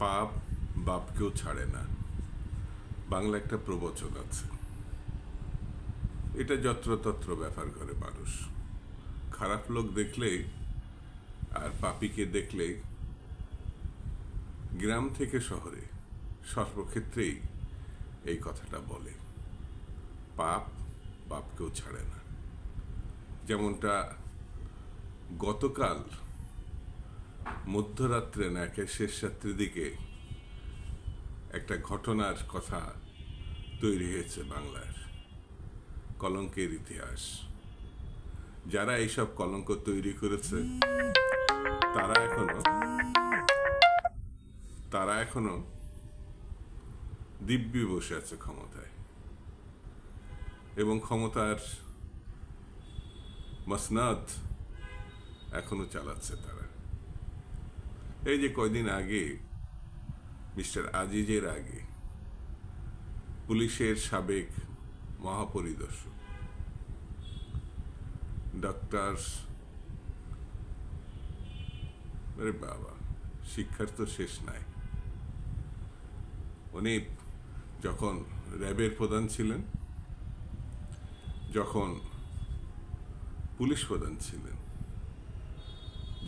পাপ বাপকেও ছাড়ে না। বাংলা একটা প্রবচন আছে। এটা যত্রতত্র ব্যাপার করে মানুষ। খারাপ লোক দেখলেই আর পাপিকে দেখলেই গ্রাম থেকে শহরে সর্বক্ষেত্রেই এই কথাটা বলে। পাপ বাপকেও ছাড়ে না। যেমনটা গতকাল মধ্যরাত্রে না একের শেষ রাত্রির দিকে একটা ঘটনার কথা তৈরি হয়েছে বাংলার কলঙ্কের ইতিহাস। যারা এইসব কলঙ্ক তৈরি করেছে, তারা এখনও তারা এখনও দিব্যি বসে আছে ক্ষমতায়। এবং ক্ষমতার মসনাদ এখনও চালাচ্ছে তারা। এই যে কয়দিন আগে মিস্টার আজিজের আগে পুলিশের সাবেক মহাপরিদর্শক ডক্টর আরে বাবা, শিক্ষার তো শেষ নাই। উনি যখন র্যাবের প্রধান ছিলেন, যখন পুলিশ প্রধান ছিলেন,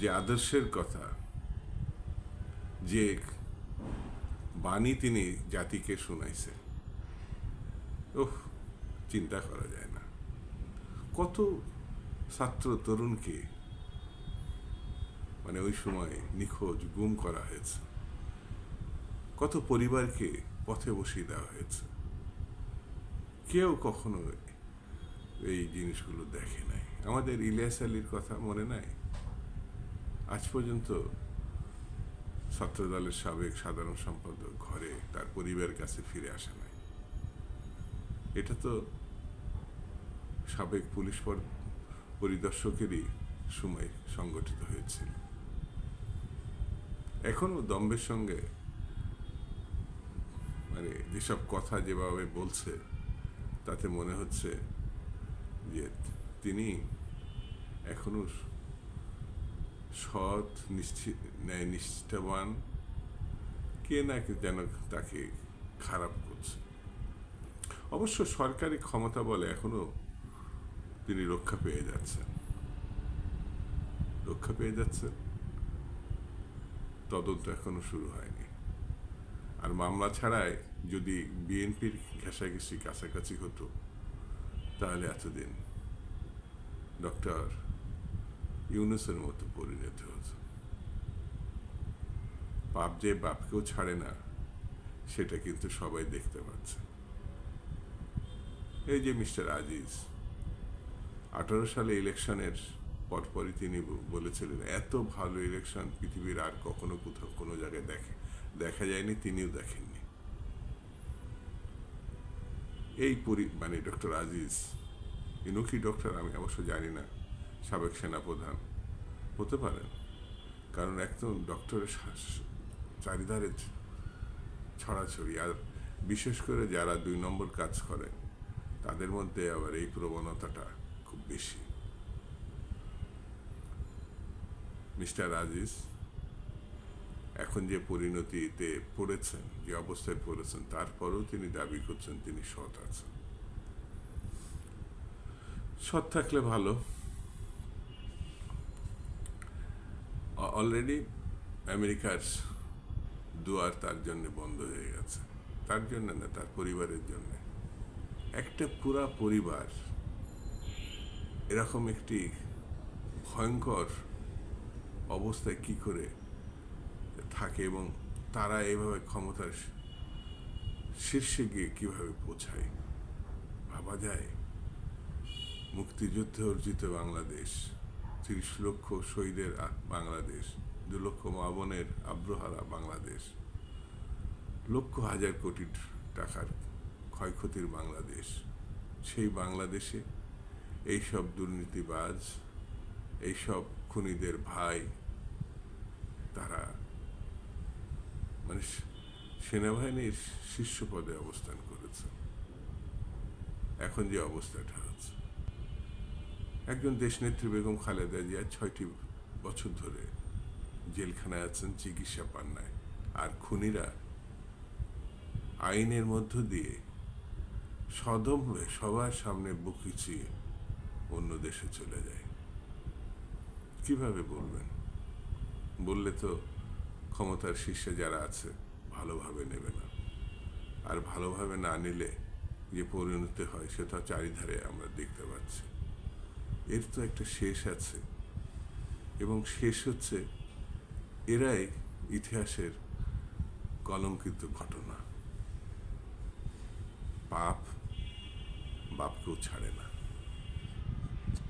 যে আদর্শের কথা যে বাণী তিনি জাতিকে শুনাইছে। ওহ, চিন্তা করা যায় না। কত ছাত্র তরুণকে মানে ওই সময় নিখোঁজ, গুম করা হয়েছে। কত পরিবারকে পথে বসিয়ে দেওয়া হয়েছে। কেউ কখনো এই জিনিসগুলো দেখে নাই। আমাদের ইলিয়াস আলীর কথা মনে নাই? আজ পর্যন্ত ছাত্রদলের সাবেক সাধারণ সম্পাদক ঘরে তার পরিবারের কাছে ফিরে আসে নাই। এটা তো সাবেক পুলিশ পর- পরিদর্শকেরই সময় সংগঠিত হয়েছিল। এখনও দম্বের সঙ্গে মানে যেসব কথা যেভাবে বলছে, তাতে মনে হচ্ছে যে তিনি এখনও সৎ, নিশ্চিত ন্যায় নিষ্ঠাবান কে না কে যেন তাকে খারাপ করছে। অবশ্য সরকারি ক্ষমতা বলে এখনও তিনি রক্ষা পেয়ে যাচ্ছেন। রক্ষা পেয়ে যাচ্ছেন? তদন্ত এখনও শুরু হয়নি। আর মামলা ছাড়াই যদি বিএনপির ঘেঁষাঘেঁষি কাছাকাছি হতো, তাহলে এতদিন ডক্টর ইউনুসের মতো পরিণত হতো পাপ যে বাপকেও ছাড়ে না, সেটা কিন্তু সবাই দেখতে পাচ্ছে। এই যে মিস্টার আজিজ, আঠারো সালে ইলেকশনের পরপরই তিনি বলেছিলেন, এত ভালো ইলেকশন পৃথিবীর আর কখনো কোথাও কোনো জায়গায় দেখে, দেখা যায়নি, তিনিও দেখেননি। এই পরি মানে ডক্টর আজিজ ইনুকি ডক্টর আমি অবশ্য জানি না সাবেক সেনাপ্রধান হতে পারেন। কারণ একদম ডক্টরের চারিধারে ছড়াছড়ি। আর বিশেষ করে যারা দুই নম্বর কাজ করে তাদের মধ্যে আবার এই প্রবণতাটা খুব বেশি। মিস্টার আজিজ, এখন যে পরিণতিতে পড়েছেন, যে অবস্থায় পড়েছেন, তারপরেও তিনি দাবি করছেন তিনি সৎ আছেন। সৎ থাকলে ভালো। অলরেডি আমেরিকার দুয়ার তার জন্য বন্ধ হয়ে গেছে। তার জন্য না, তার পরিবারের জন্য। একটা পুরা পরিবার এরকম একটি ভয়ঙ্কর অবস্থায় কি করে থাকে এবং তারা এভাবে ক্ষমতার শীর্ষে গিয়ে কীভাবে পৌঁছায়? ভাবা যায়। মুক্তিযুদ্ধে অর্জিত বাংলাদেশ তিরিশ লক্ষ শহীদের বাংলাদেশ, দু লক্ষ মা বোনের আব্রহারা বাংলাদেশ, লক্ষ হাজার কোটি টাকার ক্ষয়ক্ষতির বাংলাদেশ। সেই বাংলাদেশে এইসব দুর্নীতিবাজ, এইসব খুনিদের ভাই, তারা মানে সেনাবাহিনীর শীর্ষ পদে অবস্থান করেছে। এখন যে অবস্থাটা একজন দেশনেত্রী বেগম খালেদা জিয়া ছয়টি বছর ধরে জেলখানায় আছেন, চিকিৎসা পান নাই। আর খুনিরা আইনের মধ্য দিয়ে সদম্ভে সবার সামনে বুকিচিয়ে অন্য দেশে চলে যায়। কীভাবে বলবেন? বললে তো ক্ষমতার শীর্ষে যারা আছে, ভালোভাবে নেবে না। আর ভালোভাবে না নিলে যে পরিণতি হয়, সেটা চারিধারে আমরা দেখতে পাচ্ছি। এর তো একটা শেষ আছে। এবং শেষ হচ্ছে এরাই ইতিহাসের কলঙ্কিত ঘটনা। পাপ বাপকেও ছাড়ে না।